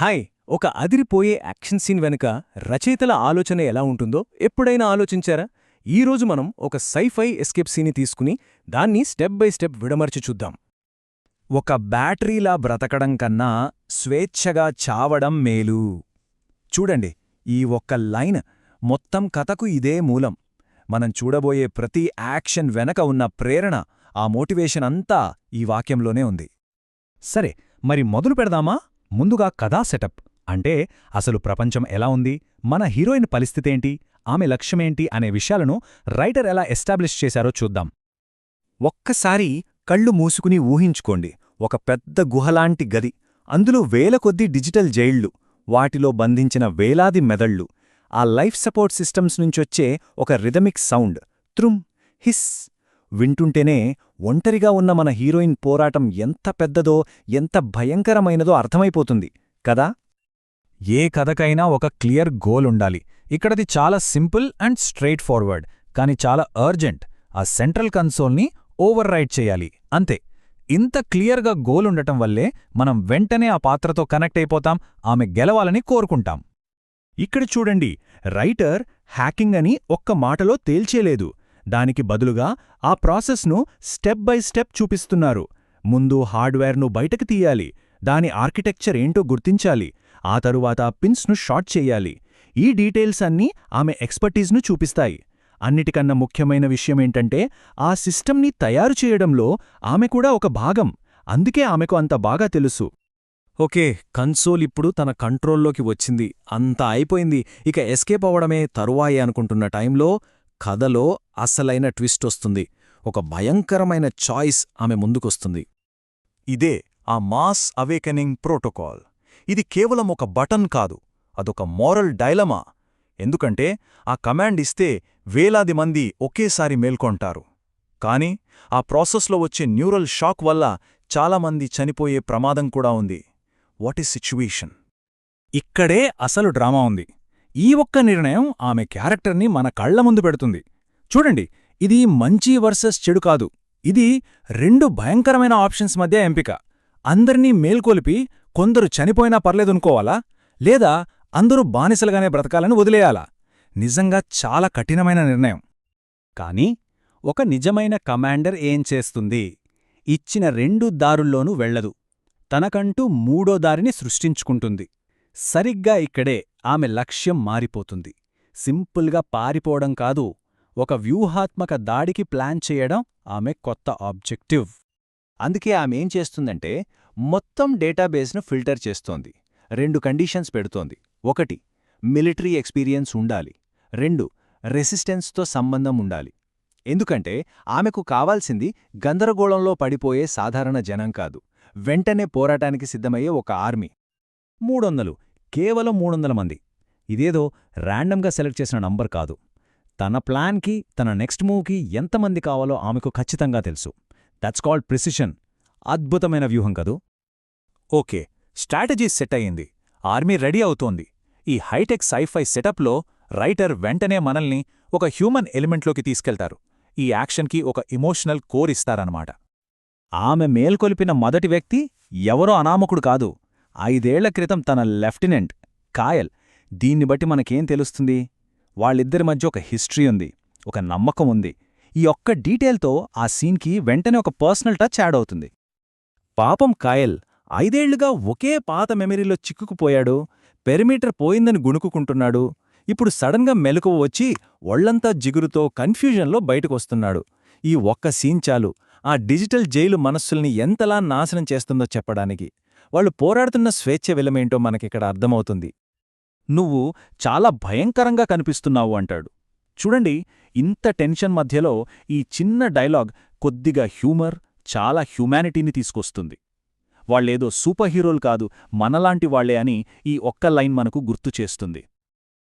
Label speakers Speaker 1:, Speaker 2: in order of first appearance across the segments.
Speaker 1: Hi ఒక అదిరిపోయే action scene వెనుక రచయితల ఆలోచన ఎలా ఉంటుందో ఎప్పుడైనా ఆలోచించారా? ఈరోజు మనం ఒక సైఫై ఎస్కేప్ సీని తీసుకుని దాన్ని స్టెప్ బై స్టెప్ విడమర్చి చూద్దాం.
Speaker 2: ఒక బ్యాటరీలా బ్రతకడం కన్నా స్వేచ్ఛగా చావడం మేలు. చూడండి ఈ ఒక్క లైన్ మొత్తం కథకు ఇదే మూలం. మనం చూడబోయే ప్రతి యాక్షన్ వెనక ఉన్న ప్రేరణ ఆ మోటివేషన్ అంతా ఈ వాక్యంలోనే ఉంది. సరే మరి మొదలు పెడదామా? ముందుగా కథా సెటప్. అంటే అసలు ప్రపంచం ఎలా ఉంది? మన హీరోయిన్ పరిస్థితేంటి ఆమె లక్ష్యమేంటి? అనే విషయాలను రైటర్ ఎలా ఎస్టాబ్లిష్ చేశారో చూద్దాం. ఒక్కసారి కళ్ళు మూసుకుని ఊహించుకోండి. ఒక పెద్ద గుహలాంటి గది. అందులో వేల కొద్దీ డిజిటల్ జైళ్ళు. వాటిలో బంధించిన వేలాది మెదళ్ళు. ఆ లైఫ్ సపోర్ట్ సిస్టమ్స్ నుంచొచ్చే ఒక రిథమిక్ సౌండ్. త్రుమ్ హిస్. వింటుంటేనే ఒంటరిగా ఉన్న మన హీరోయిన్ పోరాటం ఎంత పెద్దదో ఎంత భయంకరమైనదో అర్థమైపోతుంది కదా? ఏ కథకైనా ఒక క్లియర్ గోల్ ఉండాలి. ఇక్కడది చాలా సింపుల్ అండ్ స్ట్రెయిట్ ఫార్వర్డ్ కాని చాలా అర్జెంట్. ఆ సెంట్రల్ కన్సోల్ని ఓవర్ రైడ్ చేయాలి అంతే. ఇంత క్లియర్గా గోల్ ఉండటం వల్లే మనం వెంటనే ఆ పాత్రతో కనెక్ట్ అయిపోతాం ఆమె గెలవాలని కోరుకుంటాం. ఇక్కడ చూడండి రైటర్ హ్యాకింగ్ అని ఒక్క మాటలో తేల్చేలేదు. దానికి బదులుగా ఆ ప్రాసెస్ను స్టెప్ బై స్టెప్ చూపిస్తున్నారు. ముందు హార్డ్వేర్ను బయటకు తీయాలి. దాని ఆర్కిటెక్చర్ ఏంటో గుర్తించాలి. ఆ తరువాత పిన్స్ను షార్ట్ చెయ్యాలి ఈ డీటెయిల్స్ అన్నీ ఆమె ఎక్స్పర్టీజ్ను చూపిస్తాయి. అన్నిటికన్నా ముఖ్యమైన విషయమేంటంటే ఆ సిస్టమ్ని తయారు చేయడంలో ఆమె కూడా ఒక భాగం. అందుకే ఆమెకు అంత బాగా తెలుసు.
Speaker 1: ఓకే కన్సోల్ ఇప్పుడు తన కంట్రోల్లోకి వచ్చింది. అంతా అయిపోయింది. ఇక ఎస్కేప్ అవ్వడమే తరువాయి అనుకుంటున్న టైంలో కథలో అసలైన ట్విస్ట్ వస్తుంది. ఒక భయంకరమైన చాయిస్ ఆమె ముందుకొస్తుంది.
Speaker 2: ఇదే ఆ మాస్ అవేకనింగ్ ప్రోటోకాల్. ఇది కేవలం ఒక బటన్ కాదు అదొక మోరల్ డైలమా? ఎందుకంటే ఆ కమాండ్ ఇస్తే వేలాది మంది ఒకేసారి మేల్కొంటారు. కాని ఆ ప్రాసెస్లో వచ్చే న్యూరల్ షాక్ వల్ల చాలామంది చనిపోయే ప్రమాదం కూడా ఉంది. What is situation? ఇక్కడే అసలు డ్రామా ఉంది. ఈ ఒక్క నిర్ణయం ఆమె క్యారెక్టర్ని మన కళ్ళ ముందు పెడుతుంది. చూడండి ఇది మంచి వర్సెస్ చెడు కాదు. ఇది రెండు భయంకరమైన ఆప్షన్స్ మధ్య ఎంపిక. అందరినీ మేల్కొలిపి కొందరు చనిపోయినా పర్లేదనుకోవాలా లేదా అందరూ బానిసలుగానే బ్రతకాలని వదిలేయాలా? నిజంగా చాలా కఠినమైన నిర్ణయం. కాని ఒక నిజమైన కమాండర్ ఏం చేస్తుంది? ఇచ్చిన రెండు దారుల్లోనూ వెళ్ళదు తనకంటూ మూడో దారిని సృష్టించుకుంటుంది. సరిగ్గా ఇక్కడే ఆమె లక్ష్యం మారిపోతుంది. సింపుల్గా పారిపోవడం కాదు ఒక వ్యూహాత్మక దాడికి ప్లాన్ చేయడం ఆమె కొత్త ఆబ్జెక్టివ్. అందుకే ఆమె ఏం చేస్తుందంటే మొత్తం డేటాబేస్ను ఫిల్టర్ చేస్తోంది. రెండు కండిషన్స్ పెడుతోంది. ఒకటి మిలిటరీ ఎక్స్పీరియన్స్ ఉండాలి. రెండు రెసిస్టెన్స్తో సంబంధం ఉండాలి. ఎందుకంటే ఆమెకు కావాల్సింది గందరగోళంలో పడిపోయే సాధారణ జనం కాదు. వెంటనే పోరాటానికి సిద్ధమయ్యే ఒక ఆర్మీ. మూడొందలు. కేవలం మూడొందల మంది. ఇదేదో ర్యాండమ్గా సెలెక్ట్ చేసిన నంబర్ కాదు. తన ప్లాన్కి తన నెక్స్ట్ మూవ్కి ఎంతమంది కావాలో ఆమెకు ఖచ్చితంగా తెలుసు. That's called precision. అద్భుతమైన వ్యూహం కదూ? ఓకే. స్ట్రాటజీ సెట్ అయ్యింది. ఆర్మీ రెడీ అవుతోంది. ఈ హైటెక్ సైఫై సెటప్లో రైటర్ వెంటనే మనల్ని ఒక హ్యూమన్ ఎలిమెంట్లోకి తీసుకెళ్తారు. ఈ యాక్షన్కి ఒక ఇమోషనల్ కోర్ ఇస్తారన్నమాట. ఆమె మేల్కొలిపిన మొదటి వ్యక్తి ఎవరో అనామకుడు కాదు. ఐదేళ్ళ క్రితం తన లెఫ్టినెంట్ కాయల్ దీన్ని బట్టి మనకేం తెలుస్తుంది? వాళ్ళిద్దరి మధ్య ఒక హిస్టరీ ఉంది ఒక నమ్మకం ఉంది. ఈ ఒక్క డీటెయిల్తో ఆ సీన్కి వెంటనే ఒక పర్సనల్ టచ్ యాడ్ అవుతుంది. పాపం కాయల్ ఐదేళ్ళుగా ఒకే పాత మెమరీలో చిక్కుకుపోయాడు పెరిమీటర్ పోయిందని గుణుకుకుంటున్నాడు ఇప్పుడు సడన్గా మెలకువ వచ్చి ఒళ్ళంతా జిగురుతో కన్ఫ్యూజన్లో బయటకొస్తున్నాడు. ఈ ఒక్క సీన్ చాలు ఆ డిజిటల్ జైలు మనస్సుల్ని ఎంతలా నాశనం చేస్తుందో చెప్పడానికి. వాళ్ళు పోరాడుతున్న స్వేచ్ఛ విలమేంటో మనకిక్కడ అర్థమవుతుంది. నువ్వు చాలా భయంకరంగా కనిపిస్తున్నావు అంటాడు. చూడండి ఇంత టెన్షన్ మధ్యలో ఈ చిన్న డైలాగ్ కొద్దిగా హ్యూమర్ చాలా హ్యూమానిటీని తీసుకొస్తుంది. వాళ్ళేదో సూపర్ హీరోలు కాదు మనలాంటి వాళ్ళే అని ఈ ఒక్క లైన్ మనకు గుర్తు చేస్తుంది.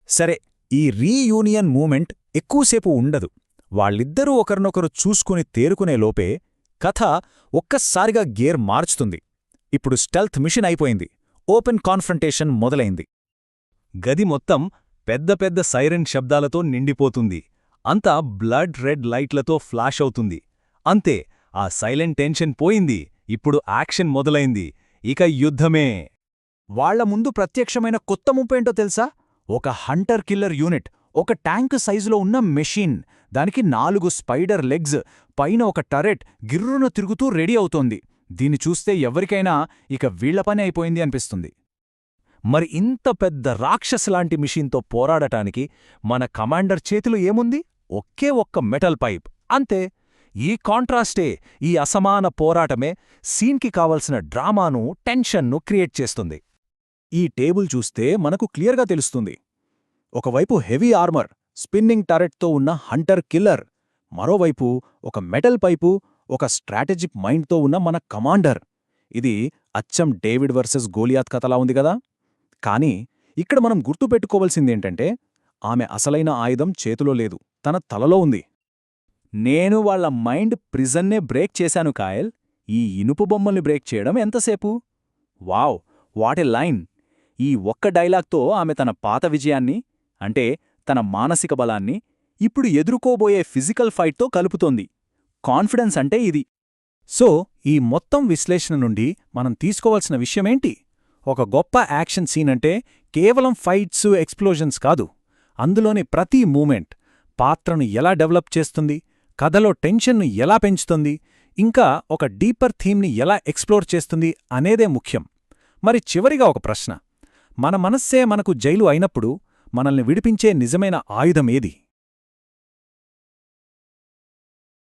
Speaker 2: సరే ఈ రీయూనియన్ మూమెంట్ ఎక్కువసేపు ఉండదు. వాళ్ళిద్దరూ ఒకరినొకరు చూసుకుని తేరుకునే లోపే కథ ఒక్కసారిగా గేర్ మార్చుతుంది. ఇప్పుడు స్టెల్త్ మిషన్ అయిపోయింది. ఓపెన్ కాన్ఫ్రంటేషన్ మొదలైంది. గది మొత్తం పెద్ద పెద్ద సైరన్ శబ్దాలతో నిండిపోతుంది. అంతా బ్లడ్ రెడ్ లైట్లతో ఫ్లాష్ అవుతుంది. అంతే ఆ సైలెంట్ టెన్షన్ పోయింది. ఇప్పుడు యాక్షన్ మొదలైంది. ఇక యుద్ధమే. వాళ్ళ ముందు ప్రత్యక్షమైన కొత్త ముప్పేంటో తెలుసా? ఒక హంటర్ కిల్లర్ యూనిట్ ఒక ట్యాంక్ సైజులో ఉన్న మెషిన్. దానికి నాలుగు స్పైడర్ లెగ్స్ పైన ఒక టరెట్ గిర్రున తిరుగుతూ రెడీ అవుతోంది. దీని చూస్తే ఎవరికైనా ఇక వీళ్ళ పని అయిపోయింది అనిపిస్తుంది. మరి ఇంత పెద్ద రాక్షసులాంటి మిషన్తో పోరాడటానికి మన కమాండర్ చేతిలో ఏముంది? ఒకే ఒక్క మెటల్ పైప్. అంతే ఈ కాంట్రాస్టే ఈ అసమాన పోరాటమే సీన్కి కావలసిన డ్రామాను టెన్షన్ను క్రియేట్ చేస్తుంది. ఈ టేబుల్ చూస్తే మనకు క్లియర్గా తెలుస్తుంది. ఒకవైపు హెవీ ఆర్మర్ స్పిన్నింగ్ టరెట్తో ఉన్న హంటర్ కిల్లర్ మరోవైపు ఒక మెటల్ పైపు ఒక స్ట్రాటజిక్ మైండ్తో ఉన్న మన కమాండర్. ఇది అచ్చం డేవిడ్ వర్సెస్ గోలియాత్ కథలా ఉంది కదా? కానీ ఇక్కడ మనం గుర్తుపెట్టుకోవలసిందేంటంటే ఆమె అసలైన ఆయుధం చేతిలో లేదు తన తలలో ఉంది. నేను వాళ్ళ మైండ్ ప్రిజన్నే బ్రేక్ చేశాను కాయల్. ఈ ఇనుపు బొమ్మల్ని బ్రేక్ చేయడం ఎంతసేపు? Wow what a line! ఈ ఒక్క డైలాగ్తో ఆమె తన పాత విజయాన్ని అంటే తన మానసిక బలాన్ని ఇప్పుడు ఎదుర్కోబోయే ఫిజికల్ ఫైట్తో కలుపుతోంది. కాన్ఫిడెన్స్ అంటే ఇది. సో ఈ మొత్తం విశ్లేషణ నుండి మనం తీసుకోవాల్సిన విషయమేంటి? ఒక గొప్ప యాక్షన్ సీన్ అంటే కేవలం ఫైట్స్ ఎక్స్ప్లోజన్స్ కాదు. అందులోని ప్రతి మూమెంట్ పాత్రను ఎలా డెవలప్ చేస్తుంది కథలో టెన్షన్ను ఎలా పెంచుతుంది ఇంకా ఒక డీపర్ థీమ్ని ఎలా ఎక్స్ప్లోర్ చేస్తుంది అనేదే ముఖ్యం. మరి చివరిగా ఒక ప్రశ్న. మన మనస్సే మనకు జైలు అయినప్పుడు మనల్ని విడిపించే నిజమైన ఆయుధం ఏది?